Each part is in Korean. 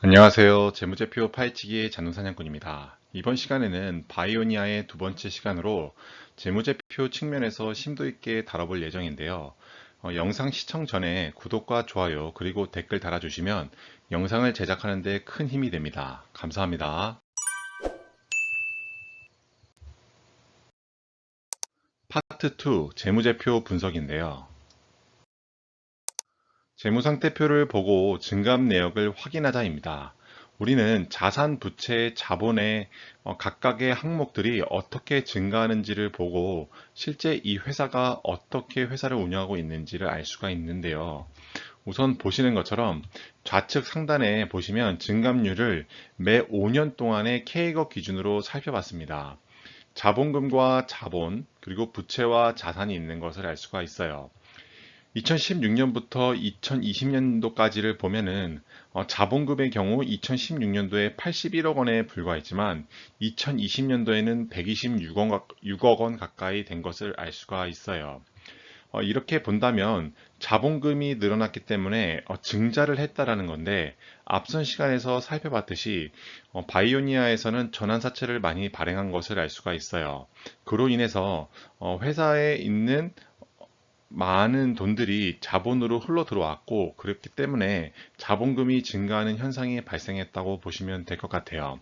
안녕하세요. 재무제표 파헤치기의 잔눈사냥꾼입니다. 이번 시간에는 바이오니아의 두 번째 시간으로 재무제표 측면에서 심도 있게 다뤄볼 예정인데요. 어, 영상 시청 전에 구독과 좋아요 그리고 댓글 달아주시면 영상을 제작하는 데 큰 힘이 됩니다. 감사합니다. 파트 2 재무제표 분석인데요. 재무상태표를 보고 증감 내역을 확인하자입니다. 우리는 자산, 부채, 자본의 어, 각각의 항목들이 어떻게 증가하는지를 보고 실제 이 회사가 어떻게 회사를 운영하고 있는지를 알 수가 있는데요. 우선 보시는 것처럼 좌측 상단에 보시면 증감률을 매 5년 동안의 K거 기준으로 살펴봤습니다. 자본금과 자본, 그리고 부채와 자산이 있는 것을 알 수가 있어요. 2016년부터 2020년도까지를 보면은 어, 자본금의 경우 2016년도에 81억 원에 불과했지만 2020년도에는 126억, 6억 원 가까이 된 것을 알 수가 있어요. 어, 이렇게 본다면 자본금이 늘어났기 때문에 어, 증자를 했다라는 건데 앞선 시간에서 살펴봤듯이 어, 바이오니아에서는 전환사채를 많이 발행한 것을 알 수가 있어요. 그로 인해서 어, 회사에 있는 많은 돈들이 자본으로 흘러 들어왔고 그렇기 때문에 자본금이 증가하는 현상이 발생했다고 보시면 될 것 같아요.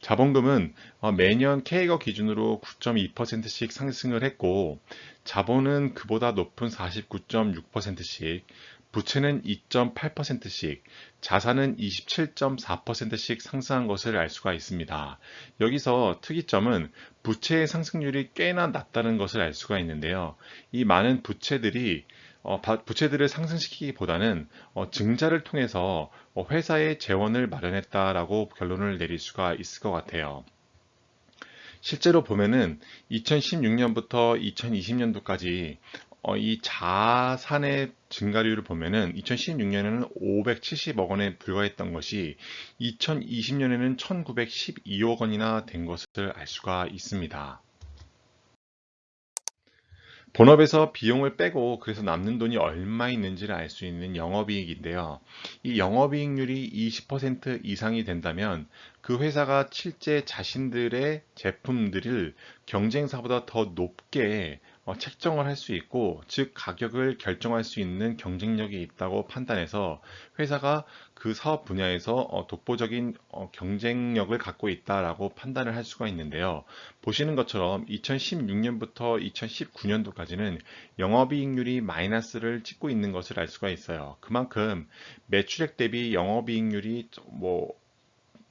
자본금은 어, 매년 K거 기준으로 9.2%씩 상승을 했고 자본은 그보다 높은 49.6%씩 부채는 2.8%씩, 자산은 27.4%씩 상승한 것을 알 수가 있습니다. 여기서 특이점은 부채의 상승률이 꽤나 낮다는 것을 알 수가 있는데요. 이 많은 부채들이 어, 부채들을 상승시키기보다는 어, 증자를 통해서 어, 회사의 재원을 마련했다라고 결론을 내릴 수가 있을 것 같아요. 실제로 보면은 2016년부터 2020년도까지 어, 이 자산의 증가율을 보면은 2016년에는 570억 원에 불과했던 것이 2020년에는 1912억 원이나 된 것을 알 수가 있습니다. 본업에서 비용을 빼고 그래서 남는 돈이 얼마 있는지를 알 수 있는 영업이익인데요. 이 영업이익률이 20% 이상이 된다면 그 회사가 실제 자신들의 제품들을 경쟁사보다 더 높게 어, 책정을 할 수 있고 즉 가격을 결정할 수 있는 경쟁력이 있다고 판단해서 회사가 그 사업 분야에서 어, 독보적인 어, 경쟁력을 갖고 있다라고 판단을 할 수가 있는데요. 보시는 것처럼 2016년부터 2019년도까지는 영업이익률이 마이너스를 찍고 있는 것을 알 수가 있어요. 그만큼 매출액 대비 영업이익률이 뭐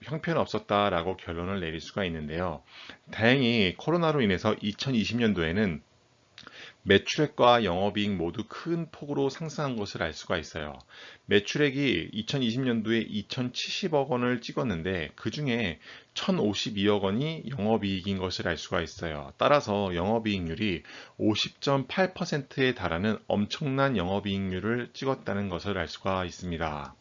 형편없었다라고 결론을 내릴 수가 있는데요. 다행히 코로나로 인해서 2020년도에는 매출액과 영업이익 모두 큰 폭으로 상승한 것을 알 수가 있어요. 매출액이 2020년도에 2,070억 원을 찍었는데 그 중에 1,052억 원이 영업이익인 것을 알 수가 있어요. 따라서 영업이익률이 50.8%에 달하는 엄청난 영업이익률을 찍었다는 것을 알 수가 있습니다.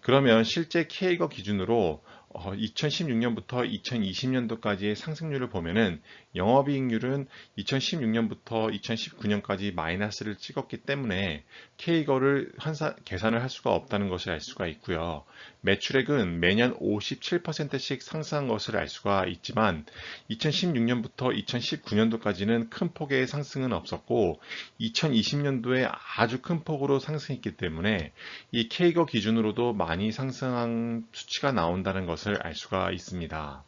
그러면 실제 K거 기준으로 2016년부터 어, 2020년도까지의 상승률을 보면은 영업이익률은 2016년부터 2019년까지 마이너스를 찍었기 때문에 K거를 계산을 할 수가 없다는 것을 알 수가 있고요. 매출액은 매년 57%씩 상승한 것을 알 수가 있지만 2016년부터 2019년도까지는 큰 폭의 상승은 없었고 2020년도에 아주 큰 폭으로 상승했기 때문에 이 K거 기준으로도 많이 상승한 수치가 나온다는 것을 알 수가 있습니다.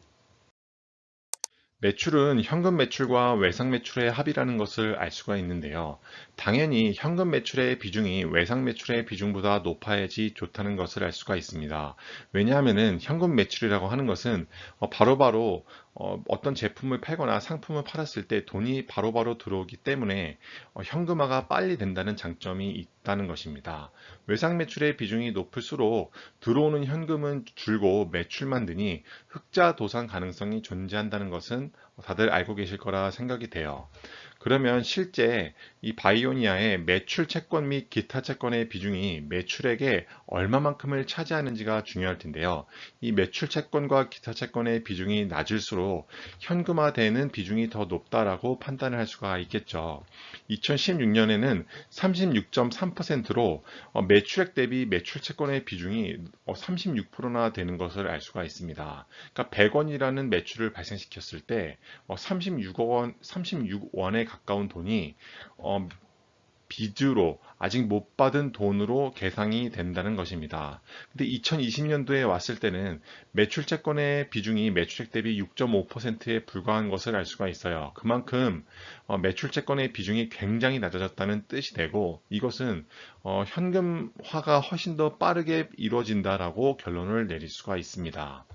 매출은 현금 매출과 외상 매출의 합이라는 것을 알 수가 있는데요. 당연히 현금 매출의 비중이 외상 매출의 비중보다 높아야지 좋다는 것을 알 수가 있습니다. 왜냐하면 현금 매출이라고 하는 것은 바로바로 바로 어, 떤 제품을 팔거나 상품을 팔았을 때 돈이 바로바로 바로 들어오기 때문에 어, 현금화가 빨리 된다는 장점이 있다는 것입니다. 외상 매출의 비중이 높을수록 들어오는 현금은 줄고 매출만 드니 흑자 도산 가능성이 존재한다는 것은 다들 알고 계실 거라 생각이 돼요. 그러면 실제 이 바이오니아의 매출 채권 및 기타 채권의 비중이 매출액의 얼마만큼을 차지하는지가 중요할 텐데요. 이 매출 채권과 기타 채권의 비중이 낮을수록 현금화되는 비중이 더 높다라고 판단을 할 수가 있겠죠. 2016년에는 36.3%로 어, 매출액 대비 매출 채권의 비중이 36%나 되는 것을 알 수가 있습니다. 그러니까 100원이라는 매출을 발생시켰을 때 36억 원, 36원에 가까운 돈이 어, 빚으로 아직 못 받은 돈으로 계상이 된다는 것입니다. 근데 2020년도에 왔을 때는 매출채권의 비중이 매출액 대비 6.5%에 불과한 것을 알 수가 있어요. 그만큼 어, 매출채권의 비중이 굉장히 낮아졌다는 뜻이 되고 이것은 어, 현금화가 훨씬 더 빠르게 이루어진다라고 결론을 내릴 수가 있습니다.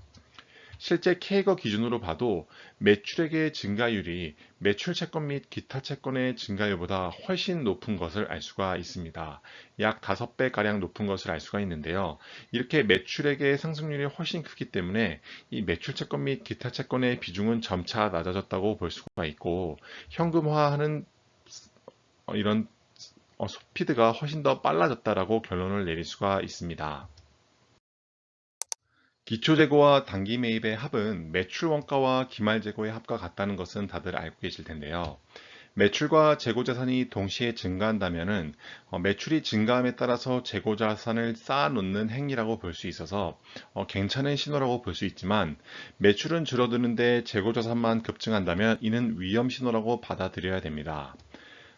실제 K거 기준으로 봐도 매출액의 증가율이 매출 채권 및 기타 채권의 증가율보다 훨씬 높은 것을 알 수가 있습니다. 약 5배 가량 높은 것을 알 수가 있는데요. 이렇게 매출액의 상승률이 훨씬 크기 때문에 이 매출 채권 및 기타 채권의 비중은 점차 낮아졌다고 볼 수가 있고 현금화하는 이런 스피드가 훨씬 더 빨라졌다라고 결론을 내릴 수가 있습니다. 기초재고와 단기 매입의 합은 매출 원가와 기말 재고의 합과 같다는 것은 다들 알고 계실 텐데요. 매출과 재고 자산이 동시에 증가한다면 어, 매출이 증가함에 따라서 재고 자산을 쌓아놓는 행위라고 볼 수 있어서 어, 괜찮은 신호라고 볼 수 있지만 매출은 줄어드는데 재고 자산만 급증한다면 이는 위험 신호라고 받아들여야 됩니다.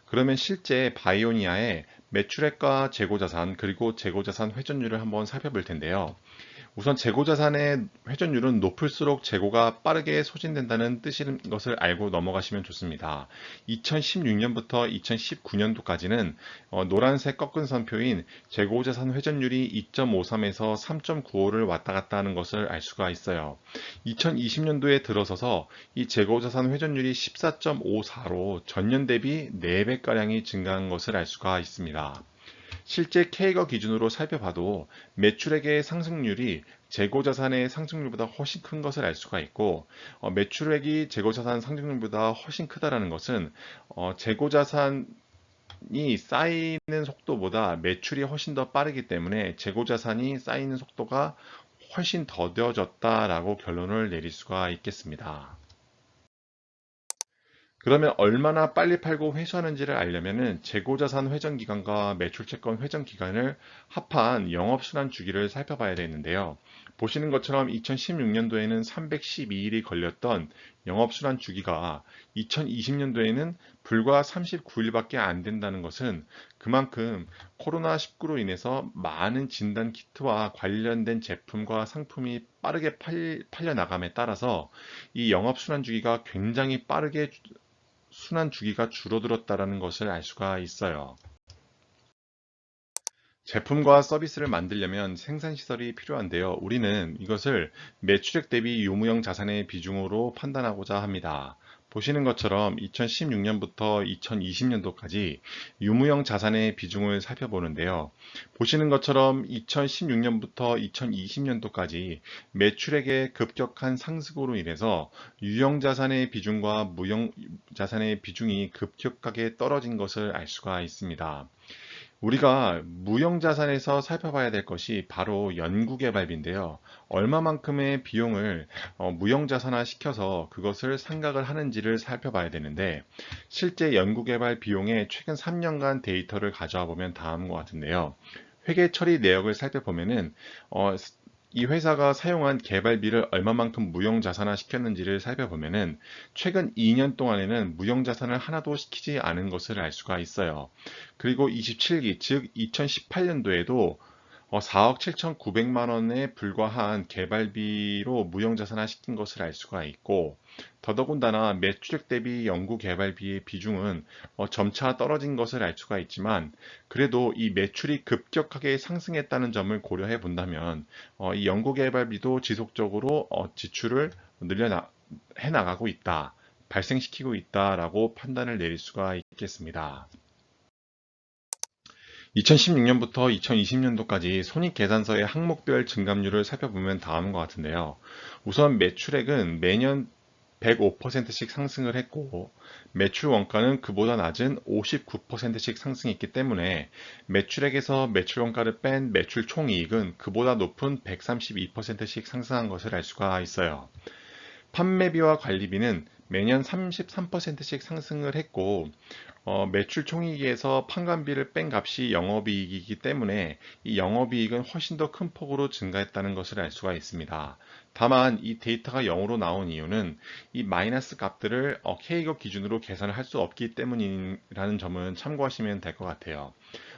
그러면 실제 바이오니아의 매출액과 재고 자산 그리고 재고 자산 회전율을 한번 살펴볼 텐데요. 우선 재고 자산의 회전율은 높을수록 재고가 빠르게 소진된다는 뜻인 것을 알고 넘어가시면 좋습니다. 2016년부터 2019년도까지는 어, 노란색 꺾은 선표인 재고 자산 회전율이 2.53에서 3.95를 왔다 갔다 하는 것을 알 수가 있어요. 2020년도에 들어서서 이 재고 자산 회전율이 14.54로 전년 대비 4배가량이 증가한 것을 알 수가 있습니다. 실제 K거 기준으로 살펴봐도 매출액의 상승률이 재고자산의 상승률보다 훨씬 큰 것을 알 수가 있고 어, 매출액이 재고자산 상승률보다 훨씬 크다라는 것은 어, 재고자산 이 쌓이는 속도보다 매출이 훨씬 더 빠르기 때문에 재고자산이 쌓이는 속도가 훨씬 더뎌졌다라고 결론을 내릴 수가 있겠습니다. 그러면 얼마나 빨리 팔고 회수하는지를 알려면 재고자산 회전 기간과 매출채권 회전 기간을 합한 영업순환 주기를 살펴봐야 되는데요. 보시는 것처럼 2016년도에는 312일이 걸렸던 영업순환 주기가 2020년도에는 불과 39일밖에 안 된다는 것은 그만큼 코로나19로 인해서 많은 진단 키트와 관련된 제품과 상품이 빠르게 팔려 나감에 따라서 이 영업순환 주기가 굉장히 빠르게 순환 주기가 줄어들었다는 것을 알 수가 있어요. 제품과 서비스를 만들려면 생산시설이 필요한데요. 우리는 이것을 매출액 대비 유무형 자산의 비중으로 판단하고자 합니다. 보시는 것처럼 2016년부터 2020년도까지 유무형 자산의 비중을 살펴보는데요. 보시는 것처럼 2016년부터 2020년도까지 매출액의 급격한 상승으로 인해서 유형 자산의 비중과 무형 자산의 비중이 급격하게 떨어진 것을 알 수가 있습니다. 우리가 무형자산에서 살펴봐야 될 것이 바로 연구개발비인데요. 얼마만큼의 비용을 어, 무형자산화 시켜서 그것을 상각을 하는지를 살펴봐야 되는데 실제 연구개발 비용의 최근 3년간 데이터를 가져와 보면 다음과 같은데요. 회계 처리 내역을 살펴보면은 어, 이 회사가 사용한 개발비를 얼마만큼 무형자산화 시켰는지를 살펴보면은 최근 2년 동안에는 무형자산을 하나도 시키지 않은 것을 알 수가 있어요. 그리고 27기, 즉 2018년도에도 4억 어, 7,900만 원에 불과한 개발비로 무형자산화 시킨 것을 알 수가 있고 더더군다나 매출액 대비 연구 개발비의 비중은 어, 점차 떨어진 것을 알 수가 있지만 그래도 이 매출이 급격하게 상승했다는 점을 고려해 본다면 어, 이 연구 개발비도 지속적으로 지출을 늘려 해 나가고 있다. 발생시키고 있다라고 판단을 내릴 수가 있겠습니다. 2016년부터 2020년도까지 손익계산서의 항목별 증감률을 살펴보면 다음과 같은데요. 우선 매출액은 매년 105%씩 상승을 했고 매출 원가는 그보다 낮은 59%씩 상승했기 때문에 매출액에서 매출 원가를 뺀 매출 총이익은 그보다 높은 132%씩 상승한 것을 알 수가 있어요. 판매비와 관리비는 매년 33%씩 상승을 했고 어, 매출 총이익에서 판관비를 뺀 값이 영업이익이기 때문에 이 영업이익은 훨씬 더 큰 폭으로 증가했다는 것을 알 수가 있습니다. 다만 이 데이터가 0으로 나온 이유는 이 마이너스 값들을 어, K급 기준으로 계산을 할 수 없기 때문이라는 점은 참고하시면 될 것 같아요.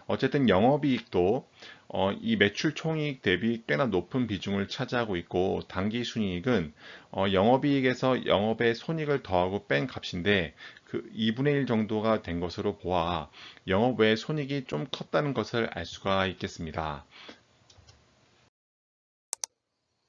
어쨌든 영업이익도 어, 이 매출 총이익 대비 꽤나 높은 비중을 차지하고 있고 단기 순이익은 어, 영업이익에서 영업의 손익을 더하고 뺀 값인데 그 2분의 1 정도가 된 것으로 보아 영업 외 손익이 좀 컸다는 것을 알 수가 있겠습니다.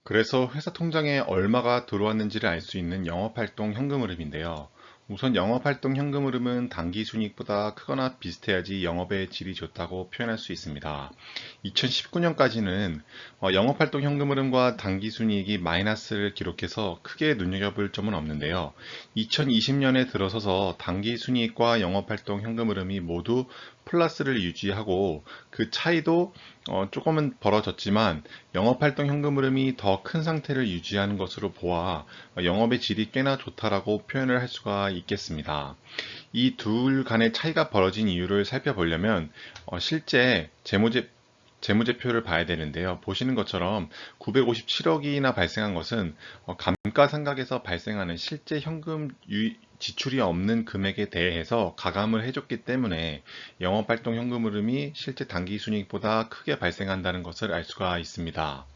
그래서 회사 통장에 얼마가 들어왔는지를 알 수 있는 영업활동 현금 흐름인데요. 우선 영업활동 현금 흐름은 단기 순이익보다 크거나 비슷해야지 영업의 질이 좋다고 표현할 수 있습니다. 2019년까지는 어, 영업활동 현금 흐름과 단기 순이익이 마이너스를 기록해서 크게 눈여겨볼 점은 없는데요. 2020년에 들어서서 단기 순이익과 영업활동 현금 흐름이 모두 플러스를 유지하고 그 차이도 어, 조금은 벌어졌지만 영업활동 현금 흐름이 더 큰 상태를 유지하는 것으로 보아 영업의 질이 꽤나 좋다라고 표현을 할 수가 있겠습니다. 이 둘 간의 차이가 벌어진 이유를 살펴보려면 어, 실제 재무제 재무제표를 봐야 되는데요. 보시는 것처럼 957억이나 발생한 것은 어, 감가상각에서 발생하는 실제 현금 유, 지출이 없는 금액에 대해서 가감을 해줬기 때문에 영업활동 현금 흐름이 실제 단기 순이익보다 크게 발생한다는 것을 알 수가 있습니다.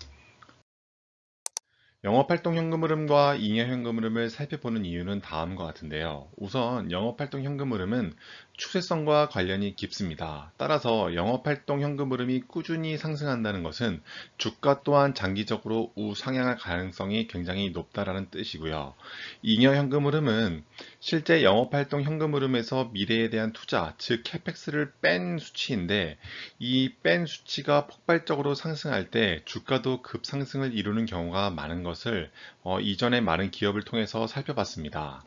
영업활동 현금 흐름과 잉여 현금 흐름을 살펴보는 이유는 다음과 같은데요. 우선 영업활동 현금 흐름은 추세성과 관련이 깊습니다. 따라서 영업활동 현금 흐름이 꾸준히 상승한다는 것은 주가 또한 장기적으로 우상향할 가능성이 굉장히 높다라는 뜻이고요. 잉여 현금 흐름은 실제 영업활동 현금 흐름에서 미래에 대한 투자, 즉 캐펙스를 뺀 수치인데 이 뺀 수치가 폭발적으로 상승할 때 주가도 급상승을 이루는 경우가 많은 것 것을 어, 이전에 많은 기업을 통해서 살펴봤습니다.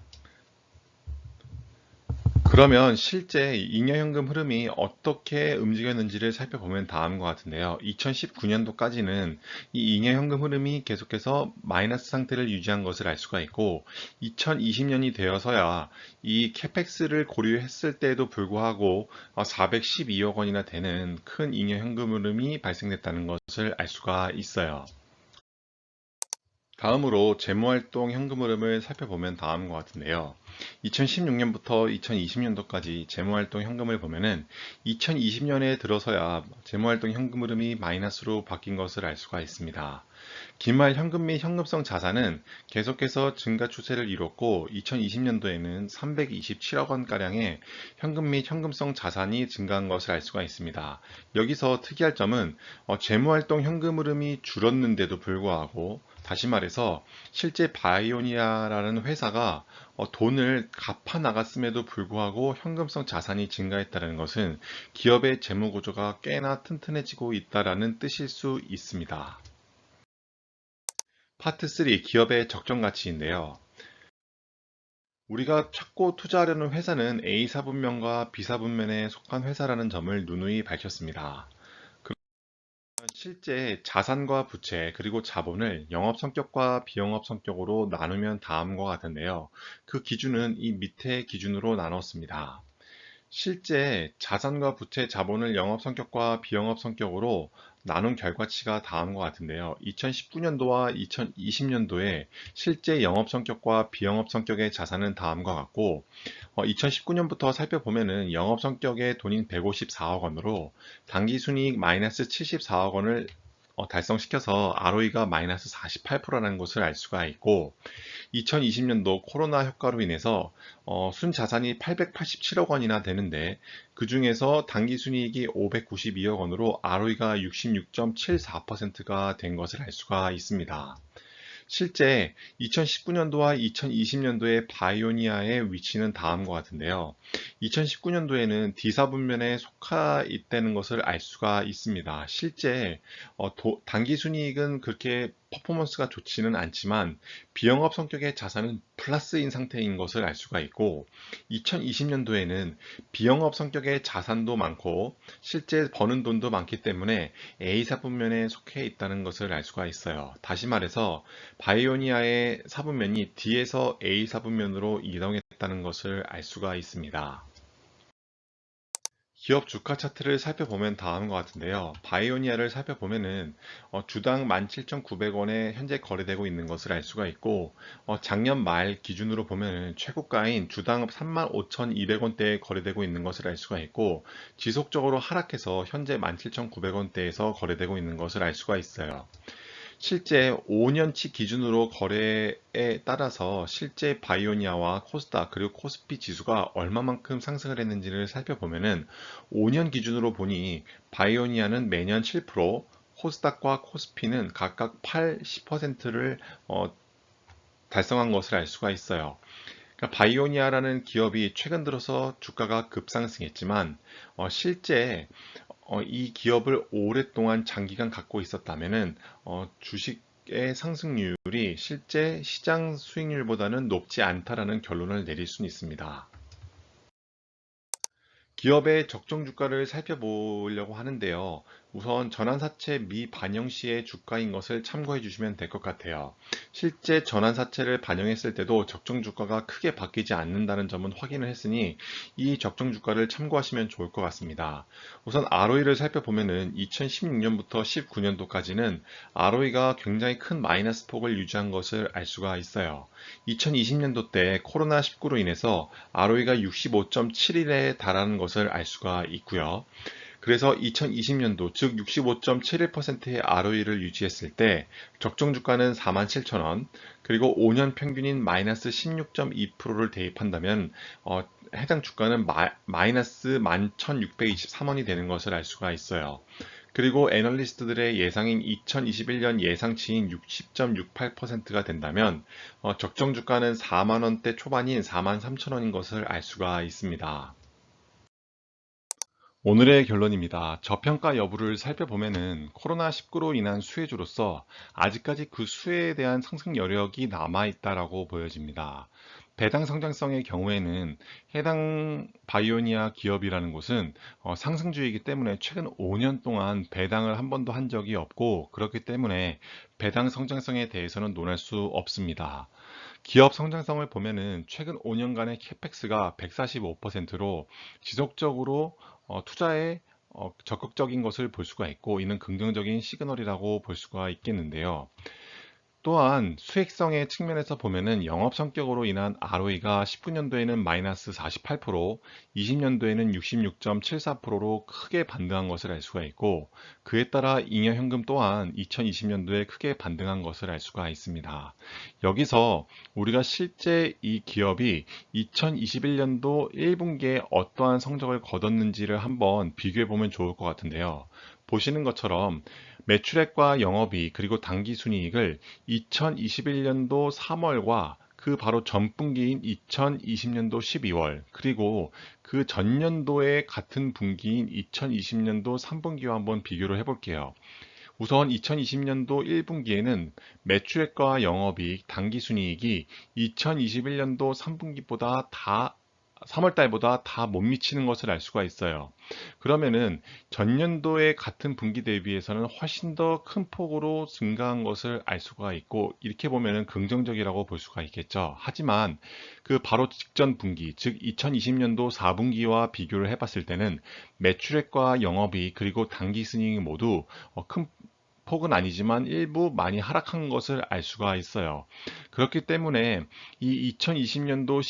그러면 실제 잉여현금 흐름이 어떻게 움직였는지를 살펴보면 다음과 같은데요. 2019년도까지는 이 잉여현금 흐름이 계속해서 마이너스 상태를 유지한 것을 알 수가 있고 2020년이 되어서야 이 캐펙스를 고려했을 때에도 불구하고 412억 원이나 되는 큰 잉여현금 흐름이 발생됐다는 것을 알 수가 있어요. 다음으로 재무활동 현금 흐름을 살펴보면 다음과 같은데요. 2016년부터 2020년도까지 재무활동 현금을 보면은 2020년에 들어서야 재무활동 현금 흐름이 마이너스로 바뀐 것을 알 수가 있습니다. 기말 현금 및 현금성 자산은 계속해서 증가 추세를 이뤘고 2020년도에는 327억 원가량의 현금 및 현금성 자산이 증가한 것을 알 수가 있습니다. 여기서 특이할 점은 어, 재무활동 현금 흐름이 줄었는데도 불구하고 다시 말해서 실제 바이오니아라는 회사가 어, 돈을 갚아 나갔음에도 불구하고 현금성 자산이 증가했다는 것은 기업의 재무 구조가 꽤나 튼튼해지고 있다는 뜻일 수 있습니다. 파트 3 기업의 적정 가치인데요. 우리가 찾고 투자하려는 회사는 A사분면과 B사분면에 속한 회사라는 점을 누누이 밝혔습니다. 실제 자산과 부채 그리고 자본을 영업 성격과 비영업 성격으로 나누면 다음과 같은데요. 그 기준은 이 밑에 기준으로 나눴습니다. 실제 자산과 부채 자본을 영업 성격과 비영업 성격으로 나눈 결과치가 다음과 같은데요. 2019년도와 2020년도에 실제 영업 성격과 비영업 성격의 자산은 다음과 같고 2019년부터 어, 살펴보면은 영업 성격의 돈인 154억 원으로 단기 순이익 마이너스 74억 원을 어, 달성시켜서 ROE가 마이너스 48%라는 것을 알 수가 있고 2020년도 코로나 효과로 인해서 어, 순자산이 887억 원이나 되는데 그 중에서 당기순이익이 592억 원으로 ROE가 66.74%가 된 것을 알 수가 있습니다. 실제 2019년도와 2020년도의 바이오니아의 위치는 다음과 같은데요. 2019년도에는 D사 분면에 속하 있다는 것을 알 수가 있습니다. 실제 어, 도, 단기 순이익은 그렇게 퍼포먼스가 좋지는 않지만 비영업 성격의 자산은 플러스인 상태인 것을 알 수가 있고 2020년도에는 비영업 성격의 자산도 많고 실제 버는 돈도 많기 때문에 A사 분면에 속해 있다는 것을 알 수가 있어요. 다시 말해서 바이오니아의 사분면이 D에서 A 사분면으로 이동했다는 것을 알 수가 있습니다. 기업 주가 차트를 살펴보면 다음과 같은데요. 바이오니아를 살펴보면은 어, 주당 17,900원에 현재 거래되고 있는 것을 알 수가 있고 어, 작년 말 기준으로 보면은 최고가인 주당 35,200원대에 거래되고 있는 것을 알 수가 있고 지속적으로 하락해서 현재 17,900원대에서 거래되고 있는 것을 알 수가 있어요. 실제 5년치 기준으로 거래에 따라서 실제 바이오니아와 코스닥 그리고 코스피 지수가 얼마만큼 상승을 했는지를 살펴보면은 5년 기준으로 보니 바이오니아는 매년 7%, 코스닥과 코스피는 각각 8, 10%를 어, 달성한 것을 알 수가 있어요. 그러니까 바이오니아라는 기업이 최근 들어서 주가가 급상승했지만 어, 실제 어, 이 기업을 오랫동안 장기간 갖고 있었다면은 어, 주식의 상승률이 실제 시장 수익률보다는 높지 않다라는 결론을 내릴 수는 있습니다. 기업의 적정 주가를 살펴보려고 하는데요. 우선 전환사채 미반영 시의 주가인 것을 참고해 주시면 될 것 같아요. 실제 전환사채를 반영했을 때도 적정 주가가 크게 바뀌지 않는다는 점은 확인을 했으니 이 적정 주가를 참고하시면 좋을 것 같습니다. 우선 ROE를 살펴보면 은 2016년부터 19년도까지는 ROE가 굉장히 큰 마이너스 폭을 유지한 것을 알 수가 있어요. 2020년도 때 코로나19로 인해서 ROE가 65.71에 달하는 것을 알 수가 있고요. 그래서 2020년도 즉 65.71%의 ROE를 유지했을 때 적정 주가는 47,000원 그리고 5년 평균인 마이너스 16.2%를 대입한다면 어, 해당 주가는 마, 이너스 11,623원이 되는 것을 알 수가 있어요. 그리고 애널리스트들의 예상인 2021년 예상치인 60.68%가 된다면 어, 적정 주가는 4만원대 초반인 4만 3천원인 것을 알 수가 있습니다. 오늘의 결론입니다. 저평가 여부를 살펴보면은 코로나19로 인한 수혜주로서 아직까지 그 수혜에 대한 상승 여력이 남아있다라고 보여집니다. 배당 성장성의 경우에는 해당 바이오니아 기업이라는 곳은 어, 상승주이기 때문에 최근 5년 동안 배당을 한 번도 한 적이 없고 그렇기 때문에 배당 성장성에 대해서는 논할 수 없습니다. 기업 성장성을 보면은 최근 5년간의 캐펙스가 145%로 지속적으로 어, 투자에 어, 적극적인 것을 볼 수가 있고 이는 긍정적인 시그널이라고 볼 수가 있겠는데요. 또한 수익성의 측면에서 보면은 영업 성격으로 인한 ROE가 19년도에는 마이너스 48%, 20년도에는 66.74%로 크게 반등한 것을 알 수가 있고 그에 따라 잉여 현금 또한 2020년도에 크게 반등한 것을 알 수가 있습니다. 여기서 우리가 실제 이 기업이 2021년도 1분기에 어떠한 성적을 거뒀는지를 한번 비교해 보면 좋을 것 같은데요. 보시는 것처럼 매출액과 영업이익 그리고 당기순이익을 2021년도 3월과 그 바로 전분기인 2020년도 12월 그리고 그 전년도의 같은 분기인 2020년도 3분기와 한번 비교를 해볼게요. 우선 2020년도 1분기에는 매출액과 영업이익, 당기순이익이 2021년도 3분기보다 다 3월 달보다 다 못 미치는 것을 알 수가 있어요. 그러면은 전년도의 같은 분기 대비해서는 훨씬 더 큰 폭으로 증가한 것을 알 수가 있고 이렇게 보면은 긍정적이라고 볼 수가 있겠죠. 하지만 그 바로 직전 분기 즉 2020년도 4분기와 비교를 해봤을 때는 매출액과 영업이 그리고 단기 순이익 모두 어, 큰 폭은 아니지만 일부 많이 하락한 것을 알 수가 있어요. 그렇기 때문에 이 2020년도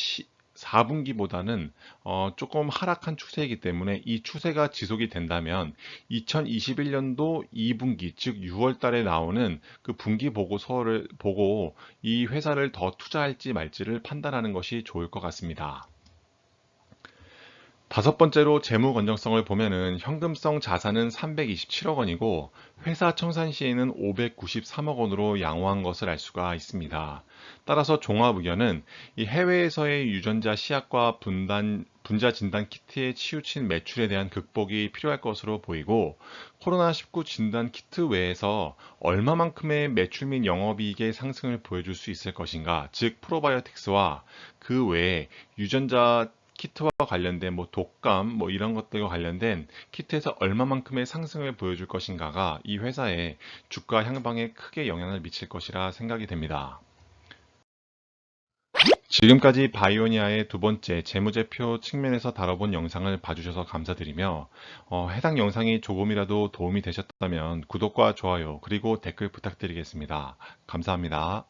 4분기보다는 어, 조금 하락한 추세이기 때문에 이 추세가 지속이 된다면 2021년도 2분기 즉 6월 달에 나오는 그 분기 보고서를 보고 이 회사를 더 투자할지 말지를 판단하는 것이 좋을 것 같습니다. 다섯 번째로 재무 건전성을 보면은 현금성 자산은 327억 원이고 회사 청산 시에는 593억 원으로 양호한 것을 알 수가 있습니다. 따라서 종합 의견은 이 해외에서의 유전자 시약과 분단, 분자 진단 키트에 치우친 매출에 대한 극복이 필요할 것으로 보이고 코로나19 진단 키트 외에서 얼마만큼의 매출 및 영업이익의 상승을 보여줄 수 있을 것인가, 즉 프로바이오틱스와 그 외에 유전자 키트와 관련된 뭐 독감 뭐 이런 것들과 관련된 키트에서 얼마만큼의 상승을 보여줄 것인가가 이 회사의 주가 향방에 크게 영향을 미칠 것이라 생각이 됩니다. 지금까지 바이오니아의 두 번째 재무제표 측면에서 다뤄본 영상을 봐주셔서 감사드리며 어, 해당 영상이 조금이라도 도움이 되셨다면 구독과 좋아요 그리고 댓글 부탁드리겠습니다. 감사합니다.